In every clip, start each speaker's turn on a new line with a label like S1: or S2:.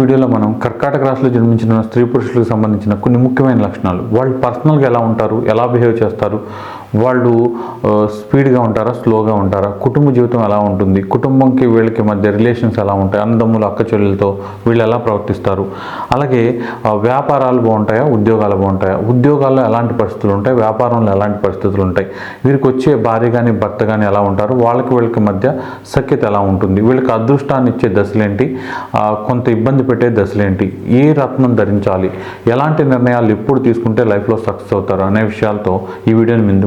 S1: వీడియోలో మనం కర్కాటక రాశిలో జన్మించిన స్త్రీ పురుషులకు సంబంధించిన కొన్ని ముఖ్యమైన లక్షణాలు. వాళ్ళు పర్సనల్గా ఎలా ఉంటారు? ఎలా బిహేవ్ చేస్తారు? వాళ్ళు స్పీడ్గా ఉంటారా స్లోగా ఉంటారా? కుటుంబ జీవితం ఎలా ఉంటుంది? కుటుంబంకి వీళ్ళకి మధ్య రిలేషన్స్ ఎలా ఉంటాయి? అన్నదమ్ములు అక్క చెల్లెలతో వీళ్ళు ఎలా ప్రవర్తిస్తారు? అలాగే వ్యాపారాలు బాగుంటాయా? ఉద్యోగాలు బాగుంటాయా? ఉద్యోగాల్లో ఎలాంటి పరిస్థితులు ఉంటాయి? వ్యాపారంలో ఎలాంటి పరిస్థితులు ఉంటాయి? వీరికి వచ్చే భార్య కానీ భర్త కానీ ఎలా ఉంటారు? వాళ్ళకి వీళ్ళకి మధ్య సఖ్యత ఎలా ఉంటుంది? వీళ్ళకి అదృష్టాన్ని ఇచ్చే దశలేంటి? కొంత ఇబ్బంది పెట్టే దశలేంటి? ఏ రత్నం ధరించాలి? ఎలాంటి నిర్ణయాలు ఎప్పుడు తీసుకుంటే లైఫ్లో సక్సెస్ అవుతారు? అనే విషయాలతో ఈ వీడియోని ముందు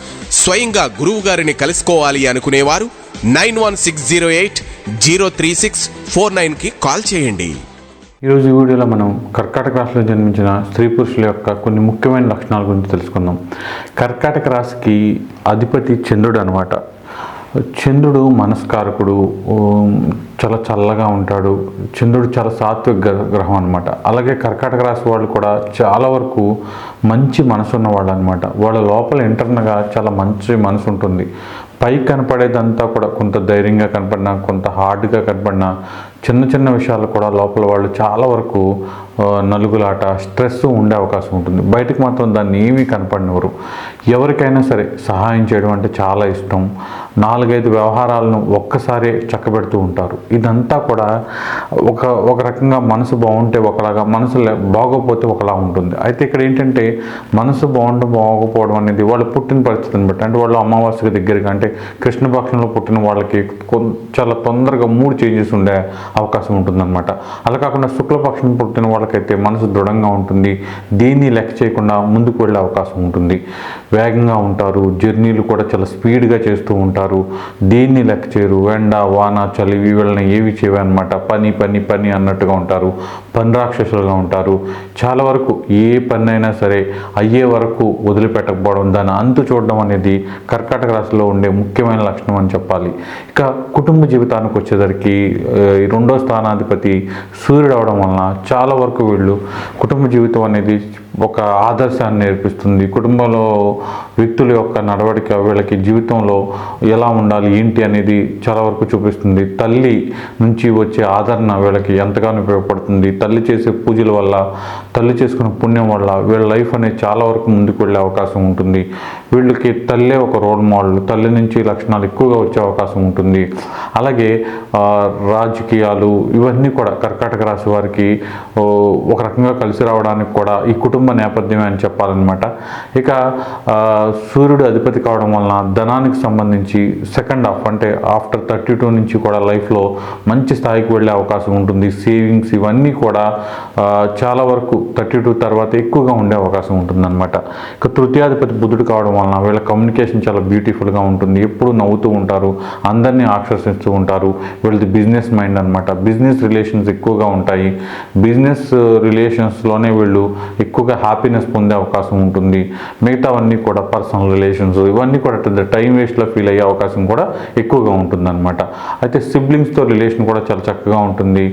S2: స్వయంగా గురువు గారిని కలుసుకోవాలి అనుకునేవారు nine one six zero eight zero three six four నైన్కి కాల్ చేయండి.
S1: ఈరోజు ఈ వీడియోలో మనం కర్కాటక రాశిలో జన్మించిన స్త్రీ పురుషుల యొక్క కొన్ని ముఖ్యమైన లక్షణాల గురించి తెలుసుకుందాం. కర్కాటక రాశికి అధిపతి చంద్రుడు అనమాట చంద్రుడు మనస్కారకుడు చాలా చల్లగా ఉంటాడు. చంద్రుడు చాలా సాత్విక గ్రహం అనమాట అలాగే కర్కాటక రాశి వాళ్ళు కూడా చాలా వరకు మంచి మనసు ఉన్నవాళ్ళు అనమాట వాళ్ళ లోపల ఇంటర్నల్గా చాలా మంచి మనసు ఉంటుంది. పై కనపడేదంతా కూడా కొంత ధైర్యంగా కనపడినా కొంత హార్డ్గా కనపడినా చిన్న చిన్న విషయాలు కూడా లోపల వాళ్ళు చాలా వరకు నలుగులాట స్ట్రెస్ ఉండే అవకాశం ఉంటుంది. బయటకు మాత్రం దాన్ని ఏమీ కనపడినవరు ఎవరికైనా సరే సహాయం చేయడం అంటే చాలా ఇష్టం. నాలుగైదు వ్యవహారాలను ఒక్కసారే చక్కబెడుతూ ఉంటారు. ఇదంతా కూడా ఒక ఒక రకంగా మనసు బాగుంటే ఒకలాగా మనసు బాగోపోతే ఒకలా ఉంటుంది. అయితే ఇక్కడ ఏంటంటే మనసు బాగుండడం బాగోకపోవడం అనేది వాళ్ళు పుట్టిన పరిస్థితిని బట్టి అంటే వాళ్ళు అమావాస్యకి దగ్గరగా అంటే కృష్ణపక్షంలో పుట్టిన వాళ్ళకి చాలా తొందరగా మూడు చేంజెస్ ఉండే అవకాశం ఉంటుందన్నమాట. అలా కాకుండా శుక్లపక్షం పుట్టిన వాళ్ళకైతే మనసు దృఢంగా ఉంటుంది. దేన్ని లెక్క చేయకుండా ముందుకు వెళ్ళే అవకాశం ఉంటుంది. వేగంగా ఉంటారు. జర్నీలు కూడా చాలా స్పీడ్గా చేస్తూ ఉంటారు. దేన్ని లెక్క చేయరు ఎండ వాన చలి వీళ్ళని ఏవి చేయవు అనమాట పని పని పని అన్నట్టుగా ఉంటారు. పని రాక్షసులుగా ఉంటారు. చాలా వరకు ఏ పన్నైనా సరే అయ్యే వరకు వదిలిపెట్టకపోవడం దాని అంతు చూడడం అనేది కర్కాటక రాశిలో ఉండే ముఖ్యమైన లక్షణం అని చెప్పాలి. ఇక కుటుంబ జీవితానికి వచ్చేసరికి రెండో స్థానాధిపతి సూర్యుడు అవడం వలన చాలా వరకు వీళ్ళు కుటుంబ జీవితం అనేది ఒక ఆదర్శాన్ని నేర్పిస్తుంది. కుటుంబంలో వ్యక్తుల యొక్క నడవడిక వీళ్ళకి జీవితంలో ఎలా ఉండాలి ఏంటి అనేది చాలా వరకు చూపిస్తుంది. తల్లి నుంచి వచ్చే ఆదరణ వీళ్ళకి ఎంతగానో ఉపయోగపడుతుంది. తల్లి చేసే పూజల వల్ల తల్లి చేసుకున్న పుణ్యం వల్ల వీళ్ళ లైఫ్ అనేది చాలా వరకు ముందుకు వెళ్ళే అవకాశం ఉంటుంది. వీళ్ళకి తల్లే ఒక రోల్ మోడల్. తల్లి నుంచి లక్షణాలు ఎక్కువగా వచ్చే అవకాశం ఉంటుంది. అలాగే రాజకీయాలు ఇవన్నీ కూడా కర్కాటక రాశి వారికి ఒక రకంగా కలిసి రావడానికి కూడా ఈ కుటుంబ నేపథ్యమే అని చెప్పాలన్నమాట. ఇక సూర్యుడు అధిపతి కావడం వలన ధనానికి సంబంధించి సెకండ్ హాఫ్ అంటే ఆఫ్టర్ థర్టీ టూ నుంచి కూడా లైఫ్లో మంచి స్థాయికి వెళ్ళే అవకాశం ఉంటుంది. సేవింగ్స్ ఇవన్నీ కూడా చాలా వరకు థర్టీ టూ తర్వాత ఎక్కువగా ఉండే అవకాశం ఉంటుందన్నమాట. ఇక తృతీయాధిపతి బుద్ధుడు కావడం వలన వీళ్ళ కమ్యూనికేషన్ చాలా బ్యూటిఫుల్గా ఉంటుంది. ఎప్పుడు నవ్వుతూ ఉంటారు అందరినీ ఆకర్షిస్తూ ఉంటారు. వీళ్ళది బిజినెస్ మైండ్ అనమాట బిజినెస్ రిలేషన్స్ ఎక్కువగా ఉంటాయి. బిజినెస్ రిలేషన్స్లోనే uh, వీళ్ళు ఎక్కువగా హ్యాపీనెస్ పొందే అవకాశం ఉంటుంది. మిగతావన్నీ కూడా పర్సనల్ రిలేషన్స్ ఇవన్నీ కూడా టైం వేస్ట్లో ఫీల్ అయ్యే అవకాశం కూడా ఎక్కువగా ఉంటుందన్నమాట. అయితే సిబ్లింగ్స్తో రిలేషన్ కూడా చాలా చక్కగా ఉంటుంది.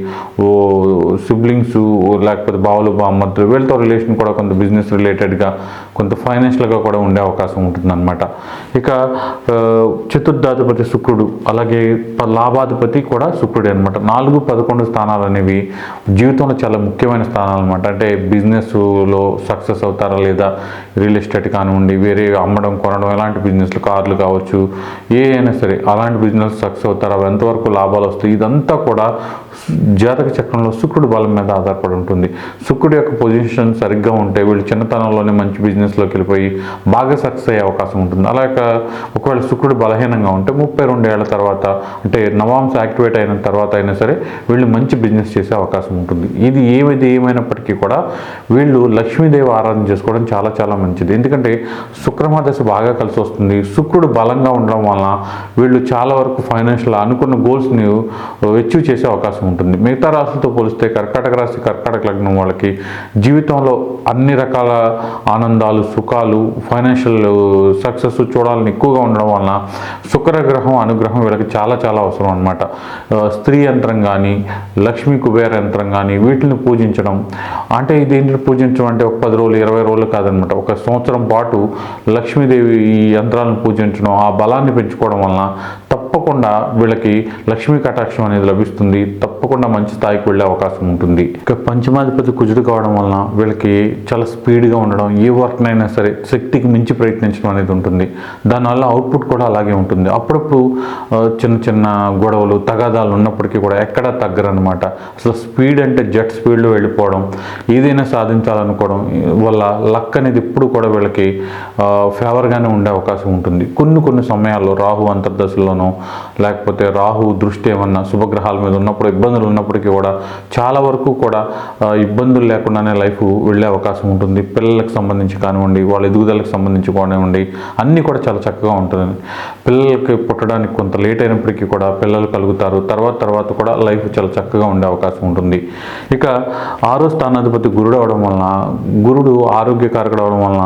S1: ఓ సిబ్లింగ్స్ లేకపోతే బావులు బామ్మర్తులు వీళ్ళతో రిలేషన్ కూడా కొంత బిజినెస్ రిలేటెడ్గా కొంత ఫైనాన్షియల్గా కూడా ఉండే అవకాశం అవకాశం ఉంటుందన్నమాట. ఇక చతుర్థాధిపతి శుక్రుడు అలాగే లాభాధిపతి కూడా శుక్రుడే అనమాట నాలుగు పదకొండు స్థానాలు అనేవి జీవితంలో చాలా ముఖ్యమైన స్థానాలు అనమాట అంటే బిజినెస్లో సక్సెస్ అవుతారా లేదా రియల్ ఎస్టేట్ కానివ్వండి వేరే అమ్మడం కొనడం ఎలాంటి బిజినెస్లు కార్లు కావచ్చు ఏ అయినా సరే అలాంటి బిజినెస్ సక్సెస్ అవుతారా అవి ఎంతవరకు లాభాలు వస్తాయి ఇదంతా కూడా జాతక చక్రంలో శుక్రుడు బలం మీద ఆధారపడి ఉంటుంది. శుక్రుడు యొక్క పొజిషన్ సరిగ్గా ఉంటే వీళ్ళు చిన్నతనంలోనే మంచి బిజినెస్లోకి వెళ్ళిపోయి బాగా సక్సెస్ అయ్యే అవకాశం ఉంటుంది. అలాగే ఒకవేళ శుక్రుడు బలహీనంగా ఉంటే ముప్పై రెండు తర్వాత అంటే నవాంశ యాక్టివేట్ అయిన తర్వాత అయినా సరే వీళ్ళు మంచి బిజినెస్ చేసే అవకాశం ఉంటుంది. ఇది ఏమైతే ఏమైనప్పటికీ కూడా వీళ్ళు లక్ష్మీదేవి ఆరాధన చేసుకోవడం చాలా చాలా మంచిది. ఎందుకంటే శుక్రమ దశ బాగా కలిసి వస్తుంది. శుక్రుడు బలంగా ఉండడం వలన వీళ్ళు చాలా వరకు ఫైనాన్షియల్ అనుకున్న గోల్స్ని అచీవ్ చేసే అవకాశం ఉంటుంది. మిగతా రాశులతో పోలిస్తే కర్కాటక రాశి కర్కాటక లగ్నం వాళ్ళకి జీవితంలో అన్ని రకాల ఆనందాలు సుఖాలు ఫైనాన్షియల్ సక్సెస్ చూడాలని ఎక్కువగా ఉండడం వలన శుక్రగ్రహం అనుగ్రహం వీళ్ళకి చాలా చాలా అవసరం అనమాట స్త్రీ యంత్రం కానీ లక్ష్మీ కుబేర యంత్రం కానీ వీటిని పూజించడం. అంటే ఇది ఏంటి పూజించడం అంటే ఒక పది రోజులు ఇరవై రోజులు కాదనమాట ఒక సంవత్సరం పాటు లక్ష్మీదేవి ఈ యంత్రాలను పూజించడం ఆ బలాన్ని పెంచుకోవడం వలన తప్పకుండా వీళ్ళకి లక్ష్మీ కటాక్షం అనేది లభిస్తుంది. తప్ప తప్పకుండా మంచి స్థాయికి వెళ్ళే అవకాశం ఉంటుంది. ఇక పంచమాధిపతి కుజుడు కావడం వలన వీళ్ళకి చాలా స్పీడ్గా ఉండడం ఏ వర్క్నైనా సరే శక్తికి మించి ప్రయత్నించడం అనేది ఉంటుంది. దానివల్ల అవుట్పుట్ కూడా అలాగే ఉంటుంది. అప్పుడప్పుడు చిన్న చిన్న గొడవలు తగాదాలు ఉన్నప్పటికీ కూడా ఎక్కడా తగ్గరనమాట అసలు స్పీడ్ అంటే జెట్ స్పీడ్లో వెళ్ళిపోవడం ఏదైనా సాధించాలనుకోవడం వల్ల లక్ అనేది ఎప్పుడు కూడా వీళ్ళకి ఫేవర్గానే ఉండే అవకాశం ఉంటుంది. కొన్ని కొన్ని సమయాల్లో రాహు అంతర్దశలోనో లేకపోతే రాహు దృష్టి ఏమన్నా శుభగ్రహాల మీద ఉన్నప్పుడు ఇబ్బందులు ఉన్నప్పటికీ కూడా చాలా వరకు కూడా ఇబ్బందులు లేకుండానే లైఫ్ వెళ్ళే అవకాశం ఉంటుంది. పిల్లలకు సంబంధించి కానివ్వండి వాళ్ళ ఎదుగుదలకు సంబంధించి కానివ్వండి అన్నీ కూడా చాలా చక్కగా ఉంటుంది పిల్లలకి పుట్టడానికి కొంత లేట్ అయినప్పటికీ కూడా పిల్లలు కలుగుతారు. తర్వాత తర్వాత కూడా లైఫ్ చాలా చక్కగా ఉండే అవకాశం ఉంటుంది. ఇక ఆరో స్థానాధిపతి గురుడు అవడం వలన గురుడు ఆరోగ్యకారకుడు అవడం వలన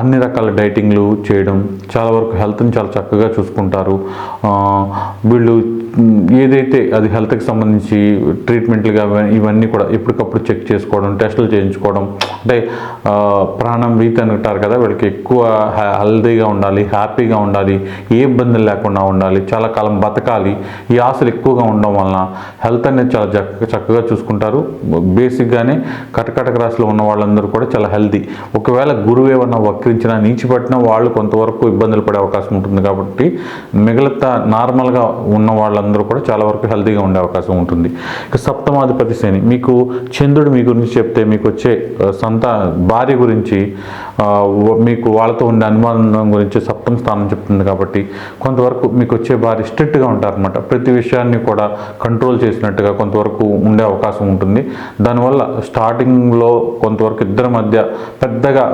S1: అన్ని రకాల డైటింగ్లు చేయడం చాలా వరకు హెల్త్ని చాలా చక్కగా చూసుకుంటారు. వీళ్ళు ఏదైతే అది హెల్త్కి సంబంధించి ట్రీట్మెంట్లు ట్రీట్మెంట్లుగా ఇవన్నీ కూడా ఎప్పటికప్పుడు చెక్ చేసుకోవడం టెస్టులు చేయించుకోవడం. అంటే ప్రాణం రీతి అంటారు కదా వీళ్ళకి ఎక్కువ హెల్దీగా ఉండాలి హ్యాపీగా ఉండాలి ఏ ఇబ్బందులు లేకుండా ఉండాలి చాలా కాలం బతకాలి ఈ ఆశలు ఎక్కువగా ఉండడం వలన హెల్త్ అనేది చాలా చక్కగా చూసుకుంటారు. బేసిక్గానే కటకటక రాశిలో ఉన్న వాళ్ళందరూ కూడా చాలా హెల్దీ. ఒకవేళ గురువు ఏమన్నా వక్రించినా నీచిపట్టినా వాళ్ళు కొంతవరకు ఇబ్బందులు పడే అవకాశం ఉంటుంది కాబట్టి మిగతా నార్మల్గా ఉన్న వాళ్ళందరూ కూడా చాలా వరకు హెల్తీగా ఉండే అవకాశం ఉంటుంది. ఇక సప్తమాధిపతి శని మీకు చంద్రుడు మీ గురించి చెప్తే మీకు వచ్చే సంత భార్య గురించి మీకు వాళ్ళతో ఉండే అనుమానం గురించి సప్తమ స్థానం చెప్తుంది కాబట్టి కొంతవరకు మీకు వచ్చే భార్య స్ట్రిక్ట్గా ఉంటారనమాట ప్రతి విషయాన్ని కూడా కంట్రోల్ చేసినట్టుగా కొంతవరకు ఉండే అవకాశం ఉంటుంది. దానివల్ల స్టార్టింగ్లో కొంతవరకు ఇద్దరి మధ్య పెద్దగా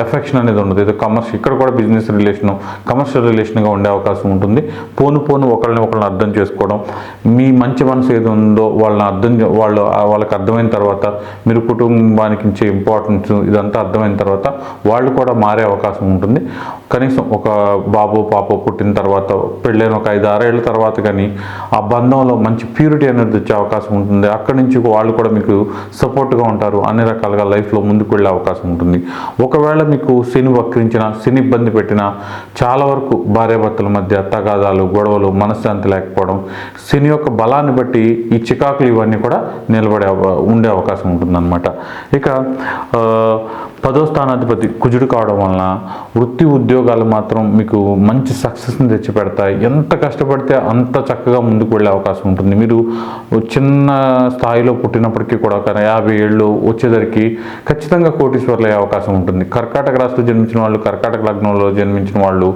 S1: ఎఫెక్షన్ అనేది ఉండదు. ఇది కమర్షియల్ ఇక్కడ కూడా బిజినెస్ రిలేషన్ కమర్షియల్ రిలేషన్గా ఉండే అవకాశం ఉంటుంది. పోను పోను ఒకరిని ఒకరిని అర్థం చేసుకోవడం మీ మంచి మనసు ఏది ఉందో వాళ్ళని అర్థం చే- వాళ్ళు వాళ్ళకి అర్థమైన తర్వాత మీరు కుటుంబానికి ఇచ్చే ఇంపార్టెన్స్ ఇదంతా అర్థమైన తర్వాత వాళ్ళు కూడా మారే అవకాశం ఉంటుంది. కనీసం ఒక బాబు పాప పుట్టిన తర్వాత పెళ్ళైన ఒక ఐదు ఆరేళ్ళ తర్వాత కానీ ఆ బంధంలో మంచి ప్యూరిటీ అనేది వచ్చే అవకాశం ఉంటుంది. అక్కడి నుంచి వాళ్ళు కూడా మీకు సపోర్ట్గా ఉంటారు. అన్ని రకాలుగా లైఫ్లో ముందుకు వెళ్ళే అవకాశం ఉంటుంది. ఒకవేళ మీకు శని వక్రించిన శని ఇబ్బంది పెట్టినా చాలా వరకు భార్యాభర్తల మధ్య తగాదాలు గొడవలు మనశ్శాంతి లేకపోవడం శని యొక్క బలాన్ని బట్టి ఈ చికాకులు ఇవన్నీ కూడా నిలబడే అవ- ఉండే అవకాశం ఉంటుందన్నమాట. ఇక పదో స్థానాధిపతి కుజుడు కావడం వలన వృత్తి ఉద్యోగాలు మాత్రం మీకు మంచి సక్సెస్ని తెచ్చిపెడతాయి. ఎంత కష్టపడితే అంత చక్కగా ముందుకు వెళ్ళే అవకాశం ఉంటుంది. మీరు చిన్న స్థాయిలో పుట్టినప్పటికీ కూడా ఒక యాభై ఏళ్ళు వచ్చేసరికి ఖచ్చితంగా కోటీశ్వర్లు అయ్యే అవకాశం ఉంటుంది. కర్కాటక రాశిలో జన్మించిన వాళ్ళు కర్కాటక లగ్నంలో జన్మించిన వాళ్ళు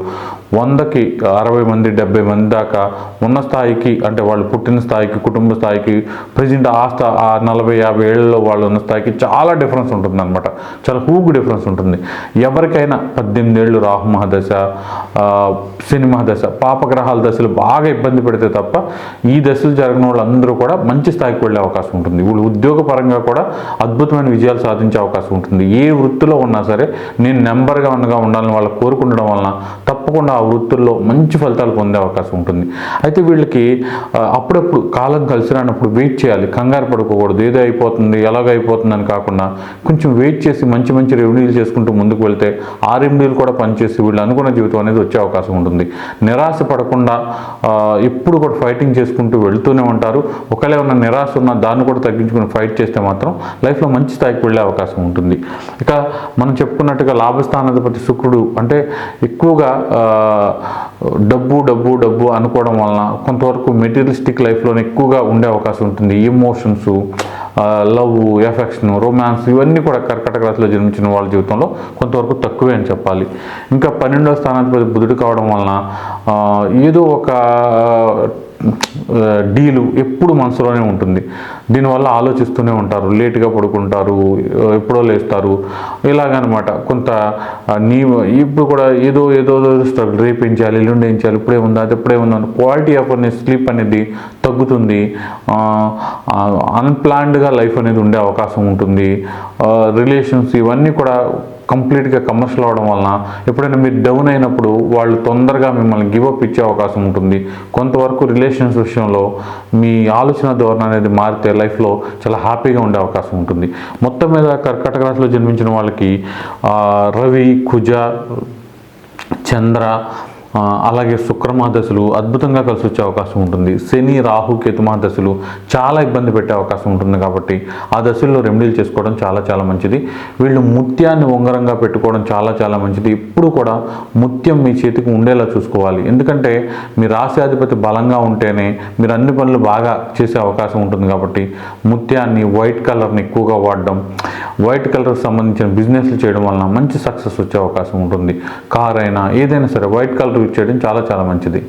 S1: వందకి అరవై మంది డెబ్బై మంది దాకా ఉన్న స్థాయికి అంటే వాళ్ళు పుట్టిన స్థాయికి కుటుంబ స్థాయికి ప్రజెంట్ ఆ స్థా ఆ నలభై యాభై ఏళ్ళలో వాళ్ళు ఉన్న స్థాయికి చాలా డిఫరెన్స్ ఉంటుంది అనమాట చాలా హూగు డిఫరెన్స్ ఉంటుంది. ఎవరికైనా పద్దెనిమిది ఏళ్ళు రాహు మహాదశ సినిమా దశ పాపగ్రహాల దశలు బాగా ఇబ్బంది పెడితే తప్ప ఈ దశలు జరిగిన వాళ్ళందరూ కూడా మంచి స్థాయికి వెళ్ళే అవకాశం ఉంటుంది. వీళ్ళు ఉద్యోగపరంగా కూడా అద్భుతమైన విజయాలు సాధించే అవకాశం ఉంటుంది. ఏ వృత్తిలో ఉన్నా సరే నేను నెంబర్గా ఉండగా ఉండాలని వాళ్ళు కోరుకుండడం వలన తప్పకుండా ఆ వృత్తుల్లో మంచి ఫలితాలు పొందే అవకాశం ఉంటుంది. అయితే వీళ్ళకి అప్పుడప్పుడు కాలం కలిసి రానప్పుడు వెయిట్ చేయాలి. కంగారు పడుకోకూడదు. ఏదో అయిపోతుంది ఎలాగైపోతుంది అని కాకుండా కొంచెం వెయిట్ చేసి మంచి మంచి రెవెన్యూలు చేసుకుంటూ ముందుకు వెళ్తే ఆ రెవెన్యూలు కూడా పనిచేసి వీళ్ళు అనుకున్న జీవితం అనేది వచ్చే అవకాశం ఉంటుంది. నిరాశ పడకుండా ఎప్పుడు కూడా ఫైటింగ్ చేసుకుంటూ వెళ్తూనే ఉంటారు. ఒకవేళ ఏమైనా నిరాశ ఉన్నా దాన్ని కూడా తగ్గించుకుని ఫైట్ చేస్తే మాత్రం లైఫ్లో మంచి స్థాయికి వెళ్ళే అవకాశం ఉంటుంది. ఇక మనం చెప్పుకున్నట్టుగా లాభస్థానాధిపతి శుక్రుడు అంటే ఎక్కువగా డబ్బు డబ్బు డబ్బు అనుకోవడం వలన కొంతవరకు మెటీరియలిస్టిక్ లైఫ్లోనే ఎక్కువగా ఉండే అవకాశం ఉంటుంది. ఎమోషన్స్ లవ్ ఎఫెక్షన్ రొమాన్స్ ఇవన్నీ కూడా కర్కటక రాశిలో జన్మించిన వాళ్ళ జీవితంలో కొంతవరకు తక్కువే అని చెప్పాలి. ఇంకా పన్నెండవ స్థానాధిపతి బుధుడు కావడం వలన ఏదో ఒక డీలు ఎప్పుడు మనసులోనే ఉంటుంది. దీనివల్ల ఆలోచిస్తూనే ఉంటారు. లేటుగా పడుకుంటారు ఎప్పుడో లేస్తారు. ఇలాగనమాట. కొంత నీ ఇప్పుడు కూడా ఏదో ఏదో స్ట్రగుల్ రేపు ఏం చేయాలి? ఎల్లుండి ఏం చేయాలి? ఇప్పుడే ఉందా అది ఎప్పుడే ఉందా క్వాలిటీ ఆఫ్ అనేది స్లీప్ అనేది తగ్గుతుంది అన్ప్లాన్డ్గా లైఫ్ అనేది ఉండే అవకాశం ఉంటుంది. రిలేషన్స్ ఇవన్నీ కూడా కంప్లీట్గా కమర్షియల్ అవడం వలన ఎప్పుడైనా మీరు డౌన్ అయినప్పుడు వాళ్ళు తొందరగా మిమ్మల్ని గివప్ ఇచ్చే అవకాశం ఉంటుంది. కొంతవరకు రిలేషన్స్ విషయంలో మీ ఆలోచన ధోరణి అనేది మారితే లైఫ్లో చాలా హ్యాపీగా ఉండే అవకాశం ఉంటుంది. మొత్తం మీద కర్కటక రాశిలో జన్మించిన వాళ్ళకి రవి కుజ చంద్ర అలాగే శుక్రమా దశలు అద్భుతంగా కలిసి వచ్చే అవకాశం ఉంటుంది. శని రాహు కేతుమా దశలు చాలా ఇబ్బంది పెట్టే అవకాశం ఉంటుంది కాబట్టి ఆ దశల్లో రెమెడీలు చేసుకోవడం చాలా చాలా మంచిది. వీళ్ళు ముత్యాన్ని ఉంగరంగా పెట్టుకోవడం చాలా చాలా మంచిది. ఇప్పుడు కూడా ముత్యం మీ చేతికి ఉండేలా చూసుకోవాలి. ఎందుకంటే మీ రాశ్యాధిపతి బలంగా ఉంటేనే మీరు అన్ని పనులు బాగా చేసే అవకాశం ఉంటుంది కాబట్టి ముత్యాన్ని వైట్ కలర్ని ఎక్కువగా వాడడం వైట్ కలర్కి సంబంధించిన బిజినెస్లు చేయడం వలన మంచి సక్సెస్ వచ్చే అవకాశం ఉంటుంది. కార్ అయినా ఏదైనా సరే వైట్ కలర్ ఇచ్చేయడం చేయడం చాలా చాలా మంచిది.